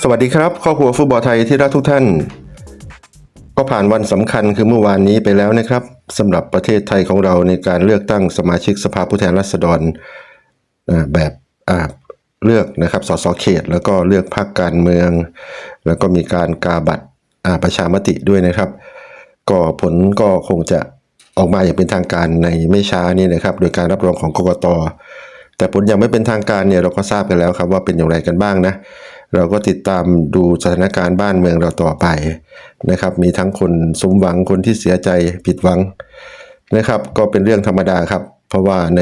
สวัสดีครับครอบครัวฟุตบอลไทยที่รักทุกท่าน ก็ผ่านวันสำคัญคือเมื่อวานนี้ไปแล้วนะครับสำหรับประเทศไทยของเราในการเลือกตั้งสมาชิกสภาผู้แทนราษฎรแบบเลือกนะครับสสเขต แล้วก็เลือกพรรคการเมือง แล้วก็มีการกาบัตรประชามติด้วยนะครับ ก็ผลก็คงจะออกมาอย่างเป็นทางการในไม่ช้านี้นะครับ โดยการรับรองของกกตแต่ผลยังไม่เป็นทางการเนี่ยเราก็ทราบกันแล้วครับว่าเป็นอย่างไรกันบ้างนะ เราก็ติดตามดูสถานการณ์บ้านเมืองเราต่อไปนะครับ มีทั้งคนสมหวังคนที่เสียใจผิดหวังนะครับ ก็เป็นเรื่องธรรมดาครับ เพราะว่าใน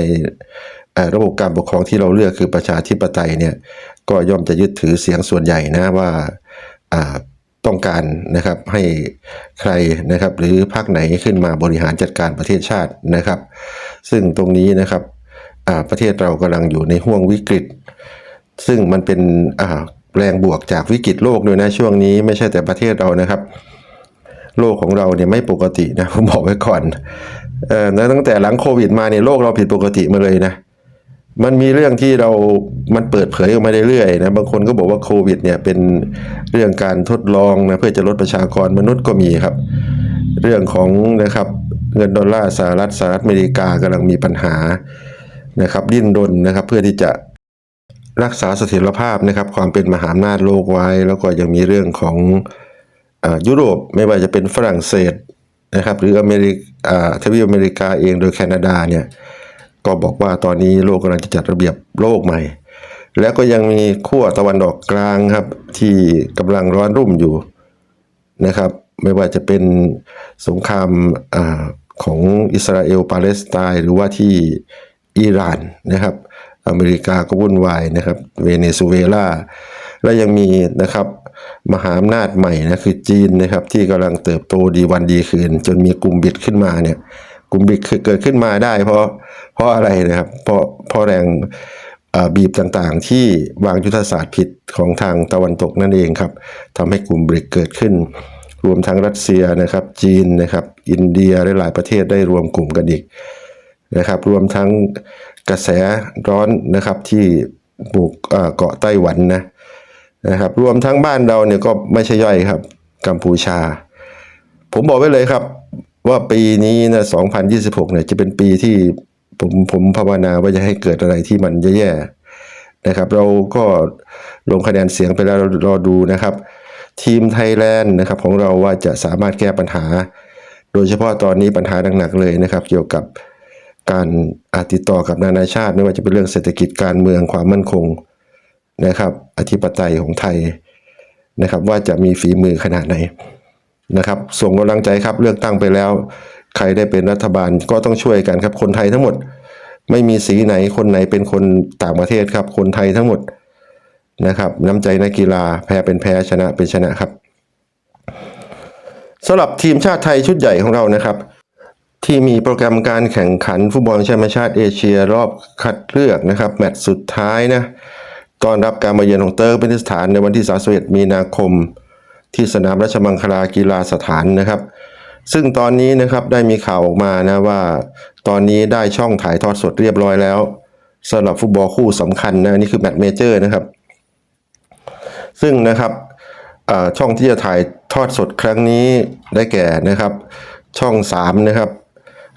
ระบบการปกครองที่เราเลือกคือประชาธิปไตยเนี่ยก็ย่อมจะยึดถือเสียงส่วนใหญ่นะว่าต้องการนะครับให้ใครนะครับหรือพรรคไหนขึ้นมาบริหารจัดการประเทศชาตินะครับ ซึ่งตรงนี้นะครับประเทศเรากำลังอยู่ในห่วงวิกฤต ซึ่งมันเป็น แรงบวกจากวิกฤตโลกด้วยนะช่วงนี้ไม่ใช่แต่ประเทศเรานะครับ โลกของเราเนี่ยไม่ปกตินะผมบอกไว้ก่อนเอ่อตั้งแต่หลังโควิดมาเนี่ยโลกเราผิดปกติมาเลยนะมันมีเรื่องที่เรา มันเปิดเผยออกมาเรื่อยๆนะ บางคนก็บอกว่าโควิดเนี่ยเป็นเรื่องการทดลองนะเพื่อจะลดประชากรมนุษย์ก็มีครับ เรื่องของนะครับเงินดอลลาร์สหรัฐสหรัฐอเมริกากำลังมีปัญหานะครับดิ้นรนนะครับเพื่อที่จะ รักษาเสถียรภาพนะครับ ความเป็นมหาอำนาจโลกไว้ แล้วก็ยังมีเรื่องของอยุโรปไม่ว่าจะเป็นฝรั่งเศสนะครับ หรืออเมริกาทวีปอเมริกาเองโดยแคนาดาเนี่ยก็บอกว่าตอนนี้โลกกำลังจะจัดระเบียบโลกใหม่ แล้วก็ยังมีขั้วตะวันออกกลางครับ ที่กำลังร้อนรุ่มอยู่นะครับ ไม่ว่าจะเป็นสงครามอของอิสราเอลปาเลสไตน์หรือว่าที่อิหร่านนะครับ อเมริกาก็วุ่นวายนะครับ เวเนซุเอลา และยังมีนะครับมหาอำนาจใหม่นะคือจีนนะครับ ที่กำลังเติบโตดีวันดีคืน จนมีกลุ่มบิดขึ้นมาเนี่ย กลุ่มบิดเกิดขึ้นมาได้ เพราะเพราะอะไรนะครับ เพราะเพราะแรงบีบต่างๆ ที่วางยุทธศาสตร์ผิดของทางตะวันตกนั่นเองครับทำให้กลุ่มบริกเกิดขึ้น รวมทั้งรัสเซียนะครับ จีนนะครับ อินเดียและหลายประเทศได้รวมกลุ่มกันอีกนะครับ รวมทั้งกระแสร้อนนะครับที่บุกเกาะไต้หวันนะนะครับ รวมทั้งบ้านเราเนี่ยก็ไม่ใช่ย่อยครับ กัมพูชา ผมบอกไว้เลยครับ ว่าปีนี้นะ2026เนี่ยจะเป็นปีที่ผมผมภาวนาว่าจะให้เกิดอะไรที่มันแย่ๆนะครับ เราก็ลงคะแนนเสียงไปแล้วรารอดูนะครับ ทีมไทยแลนด์นะครับ ของเราว่าจะสามารถแก้ปัญหา โดยเฉพาะตอนนี้ปัญหาหนักๆเลยนะครับ เกี่ยวกับ การอาติดต่อกับนานาชาติ ไม่ว่าจะเป็นเรื่องเศรษฐกิจการเมืองความมั่นคงนะครับ อธิปไตยของไทยนะครับ ว่าจะมีฝีมือขนาดไหนนะครับ ส่งกำลังใจครับเลือกตั้งไปแล้ว ใครได้เป็นรัฐบาลก็ต้องช่วยกันครับ คนไทยทั้งหมด ไม่มีสีไหนคนไหนเป็นคนต่างประเทศครับ คนไทยทั้งหมดนะครับน้ำใจนักกีฬาแพ้เป็นแพ้ชนะเป็นชนะครับสำหรับทีมชาติไทยชุดใหญ่ของเรานะครับ ที่มีโปรแกรมการแข่งขันฟุตบอลแชมเปี้ยนชาติเอเชียรอบคัดเลือกนะครับแมตช์สุดท้ายนะตอนรับการมาเยือนของเติร์กเมนิสถานในวันที่ 31 มีนาคม ที่สนามราชมังคลากีฬาสถานนะครับ ซึ่งตอนนี้นะครับได้มีข่าวออกมานะว่า ตอนนี้ได้ช่องถ่ายทอดสดเรียบร้อยแล้วสำหรับฟุตบอลคู่สำคัญนะนี่คือแมตช์เมเจอร์นะครับ ซึ่งนะครับช่องที่จะถ่ายทอดสดครั้งนี้ได้แก่นะครับ ช่อง 3 นะครับ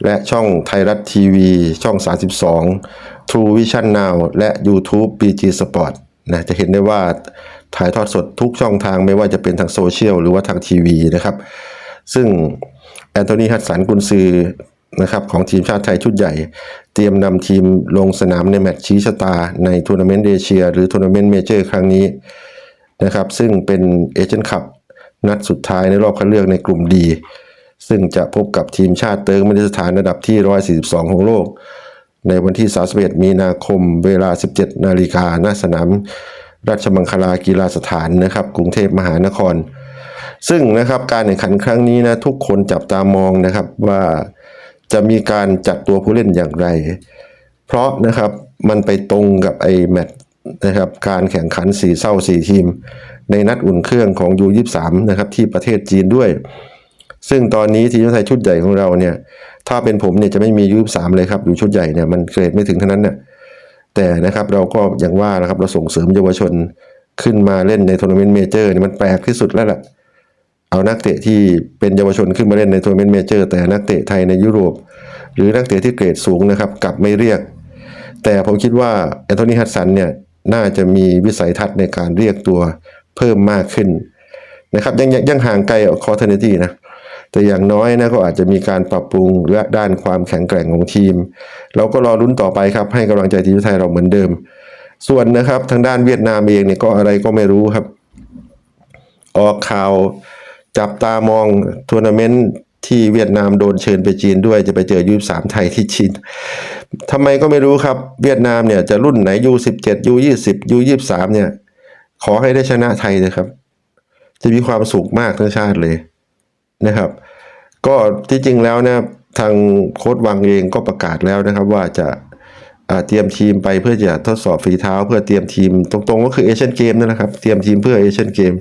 และช่องไทยรัฐทีวี ช่อง 32 True Vision Now และ YouTube BG Sport นะจะเห็นได้ว่าถ่ายทอดสดทุกช่องทางไม่ว่าจะเป็นทางโซเชียลหรือว่าทางทีวีนะครับ ซึ่งแอนโทนีฮัตสันกุนซือนะครับของทีมชาติไทยชุดใหญ่ เตรียมนำทีมลงสนามในแมตช์ชี้ชะตาในทัวร์นาเมนต์เอเชีย หรือทัวร์นาเมนต์เมเจอร์ครั้งนี้นะครับ ซึ่งเป็นเอเจนต์คัพนัดสุดท้ายในรอบคัดเลือกในกลุ่มดี ซึ่งจะพบกับทีมชาติเติร์กเมนิสถานระดับที่ 142 ของโลก ในวันที่ 31 มีนาคมเวลา 17 นาฬิกาณสนามราชมังคลากีฬาสถานนะครับ กรุงเทพมหานคร ซึ่งนะครับการแข่งขันครั้งนี้นะทุกคนจับตามองนะครับว่าจะมีการจัดตัวผู้เล่นอย่างไร เพราะนะครับมันไปตรงกับไอ้แมตช์นะครับการแข่งขันสี่เศร้าสี่ทีม ในนัดอุ่นเครื่องของยูยี่สามนะครับที่ประเทศจีนด้วย ซึ่งตอนนี้ทีมชาติไทยชุดใหญ่ของเราเนี่ย ถ้าเป็นผมเนี่ยจะไม่มียูยี่สามเลยครับ อยู่ชุดใหญ่เนี่ยมันเกรดไม่ถึงเท่านั้นเนี่ยแต่นะครับเราก็อย่างว่านะครับเราส่งเสริมเยาวชนขึ้นมาเล่นในทัวร์นาเมนต์เมเจอร์นี่มันแปลกที่สุดแล้วล่ะ เอานักเตะที่เป็นเยาวชนขึ้นมาเล่นในทัวร์นาเมนต์เมเจอร์แต่นักเตะไทยในยุโรป หรือนักเตะที่เกรดสูงนะครับกลับไม่เรียก แต่ผมคิดว่าแอนโทนีฮัตสันเนี่ยน่าจะมีวิสัยทัศน์ในการเรียกตัวเพิ่มมากขึ้นนะครับยังยังห่างไกลคอร์เทนตี้นะ แต่อย่างน้อยนะก็อาจจะมีการปรับปรุงและด้านความแข็งแกร่งของทีม เราก็รอลุ้นต่อไปครับ ให้กำลังใจทีมไทยเราเหมือนเดิม ส่วนนะครับทางด้านเวียดนามเองเนี่ยก็อะไรก็ไม่รู้ครับ ออกข่าวจับตามองทัวร์นาเมนต์ที่เวียดนามโดนเชิญไปจีนด้วยจะไปเจอยูสามไทยที่จีนทำไมก็ไม่รู้ครับ เวียดนามเนี่ยจะรุ่นไหนยูสิบเจ็ดยูยี่สิบยูยี่สามเนี่ย ขอให้ได้ชนะไทยเลยครับ จะมีความสุขมากทั้งชาติเลยนะครับ ก็ที่จริงแล้วนะทางโค้ดวังเองก็ประกาศแล้วนะครับ ว่าจะเตรียมทีมไปเพื่อจะทดสอบฝีเท้า เพื่อเตรียมทีมตรงๆก็คือเอเชียนเกมนั่นแหละครับ เตรียมทีมเพื่อเอเชียนเกม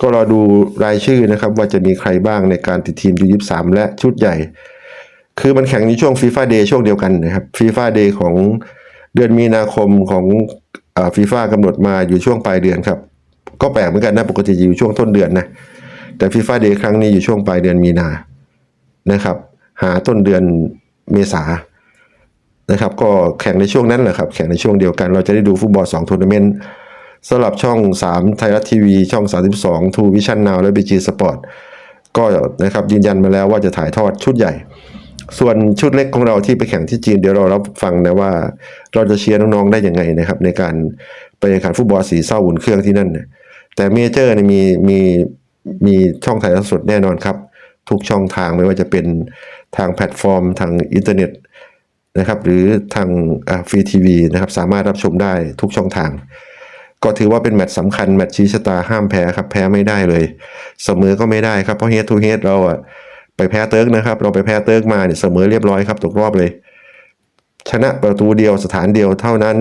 ก็รอดูรายชื่อนะครับ ว่าจะมีใครบ้างในการติดทีมยูยี่สามและชุดใหญ่ คือมันแข่งในช่วงฟีฟ่าเดย์ช่วงเดียวกันนะครับฟีฟ่าเดย์ของเดือนมีนาคมของฟีฟ่ากำหนดมาอยู่ช่วงปลายเดือนครับ ก็แปลกเหมือนกันนะปกติอยู่ช่วงต้นเดือนนะ แต่ฟีฟ่าเดย์ครั้งนี้อยู่ช่วงปลายเดือนมีนานะครับ หาต้นเดือนเมษานะครับ ก็แข่งในช่วงนั้นแหละครับ แข่งในช่วงเดียวกันเราจะได้ดูฟุตบอล2ทัวร์นาเมนต์สำหรับช่อง 3 ไทยรัฐทีวี ช่อง 32ทูวิชั่นนาวและบีจีสปอร์ตก็นะครับยืนยันมาแล้วว่าจะถ่ายทอดชุดใหญ่ ส่วนชุดเล็กของเราที่ไปแข่งที่จีนเดี๋ยวเรารับฟังนะว่า เราจะเชียร์น้องๆได้ยังไงนะครับ ในการไปแข่งขันฟุตบอลสีเศร้าหุ่นเครื่องที่นั่นนะแต่เมเจอร์เนี่ยมีมี มีช่องถ่ายทอดสดแน่นอนครับ ทุกช่องทางไม่ว่าจะเป็นทางแพลตฟอร์ม ทางอินเทอร์เน็ตนะครับ หรือทางฟรีทีวีนะครับ สามารถรับชมได้ทุกช่องทาง ก็ถือว่าเป็นแมตช์สำคัญ แมตช์ชี้ชะตาห้ามแพ้ครับ แพ้ไม่ได้เลย เสมอก็ไม่ได้ครับ เพราะเฮดทูเฮดเราอะไปแพ้เติร์กนะครับ เราไปแพ้เติร์กมาเนี่ยเสมอเรียบร้อยครับตกรอบเลย ชนะประตูเดียวสถานเดียวเท่านั้น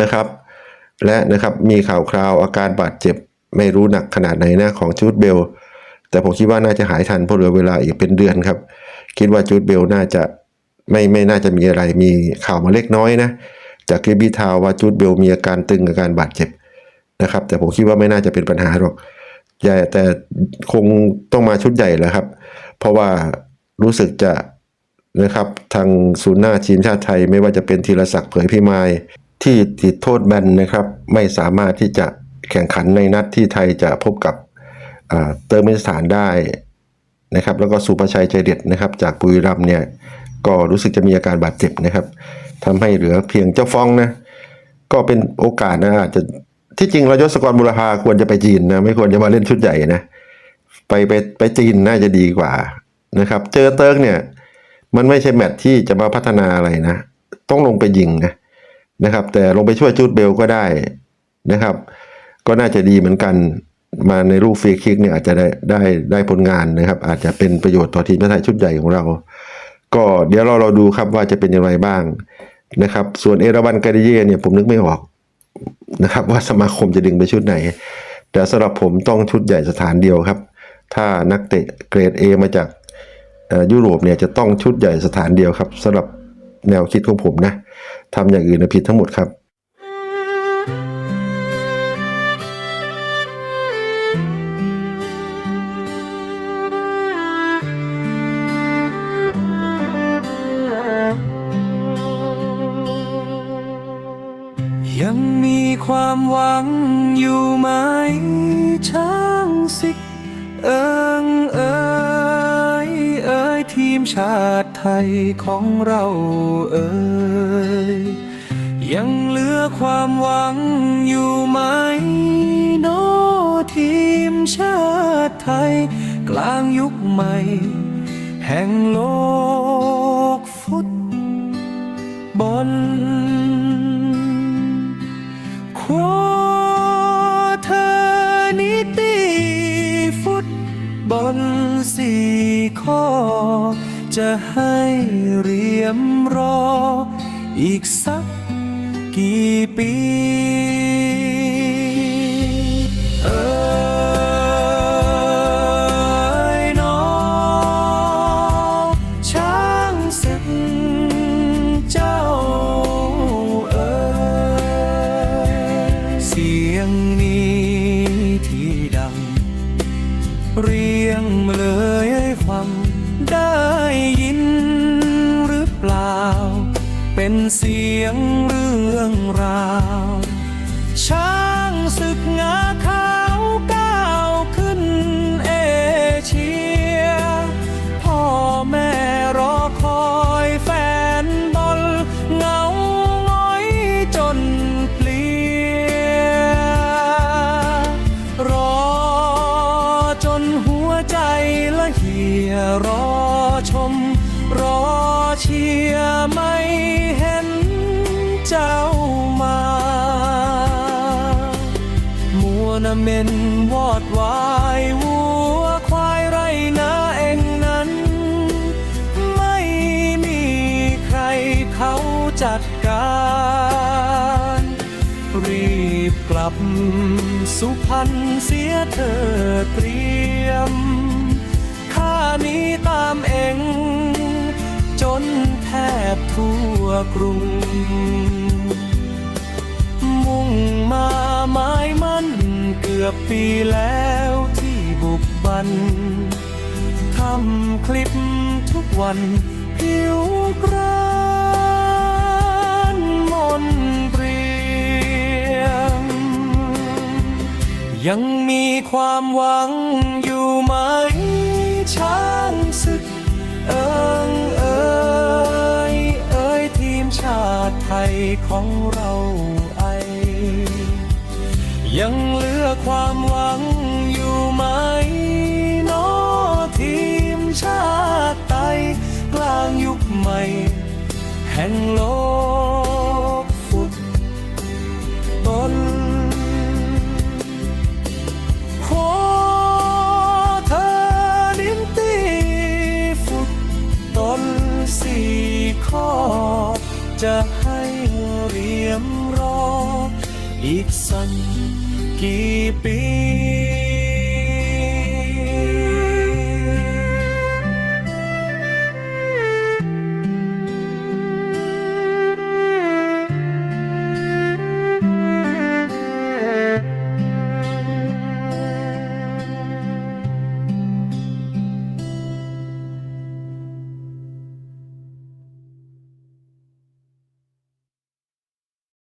นะครับ และนะครับมีข่าวคราวอาการบาดเจ็บ ไม่รู้หนักขนาดไหนนะของจูดเบล แต่ผมคิดว่าน่าจะหายทันเพราะเหลือเวลาอีกเป็นเดือนครับ คิดว่าจูดเบลน่าจะไม่ไม่น่าจะมีอะไรมีข่าวมาเล็กน้อยนะ จากคลิปบีทาวว่าจูดเบลมีอาการตึงอาการบาดเจ็บนะครับ แต่ผมคิดว่าไม่น่าจะเป็นปัญหาหรอกใหญ่แต่คงต้องมาชุดใหญ่แล้วครับ เพราะว่ารู้สึกจะนะครับทางศูนย์หน้าทีมชาติไทยไม่ว่าจะเป็นธีรศักดิ์เผยพิมายที่ติดโทษแบนนะครับ ไม่สามารถที่จะ แข่งขันในนัดที่ไทยจะพบกับเติร์กเมนิสถานได้นะครับ แล้วก็สุภชัยใจเด็ดนะครับ จากปุรีรัมเนี่ยก็รู้สึกจะมีอาการบาดเจ็บนะครับทำให้เหลือเพียงเจ้าฟองนะก็เป็นโอกาสนะอาจจะที่จริงเรายศกรบุรพาควรจะไปจีนนะไม่ควรจะมาเล่นชุดใหญ่นะไปไปไปจีนน่าจะดีกว่านะครับ เจอเติร์กเนี่ย มันไม่ใช่แมตช์ที่จะมาพัฒนาอะไรนะ ต้องลงไปยิงนะนะครับ แต่ลงไปช่วยจูดเบลก็ได้นะครับ ก็น่าจะดีเหมือนกันมาในรูปฟรีคิกเนี่ยอาจจะได้ได้ได้ผลงานนะครับ อาจจะเป็นประโยชน์ต่อทีมชาติไทยชุดใหญ่ของเรา ก็เดี๋ยวเราเราดูครับว่าจะเป็นอย่างไรบ้างนะครับ ส่วนเอราวันการิเย่เนี่ยผมนึกไม่ออกนะครับ ว่าสมาคมจะดึงไปชุดไหน แต่สำหรับผมต้องชุดใหญ่สถานเดียวครับ ถ้านักเตะเกรด A มาจากยุโรปเนี่ยจะต้องชุดใหญ่สถานเดียวครับสำหรับแนวคิดของผมนะทำอย่างอื่นผิดทั้งหมดครับ หวังอยู่ไหมช้างสิกเอิงเอยเอยทีมชาติไทยของเราเอยยังเหลือความหวังอยู่ไหมโนอทีมชาติไทย กลางยุคใหม่ แห่งโลกฟุตบอล สี่ข้อ จะให้เรียมรอ อีกสักกี่ปี เสียงเรื่องราว นะเม็นวอดวายวัวควายไรนะเองนั้น ไม่มีใครเขาจัดการ รีบกลับสุพรรณเสียเธอเตรียมข้านี้ตามเองจนแทบทั่วกรุง มุ่งมาไม้มัน เกือบปีแล้วที่บุกบันทำคลิปทุกวัน ผิวกรานมนเปรียมยังมีความหวังอยู่ไหมช้างศึกเอิงเอยเอยทีมชาติไทยของเรา ยังเหลือความหวังอยู่ไหมนอทีมชาติไทยกลางยุคใหม่ แห่งโลกฟุตบอลขอเธอลิ้นตีฟุตตนสี่ข้อ จะให้เรียมรออีกสัก กี่ปี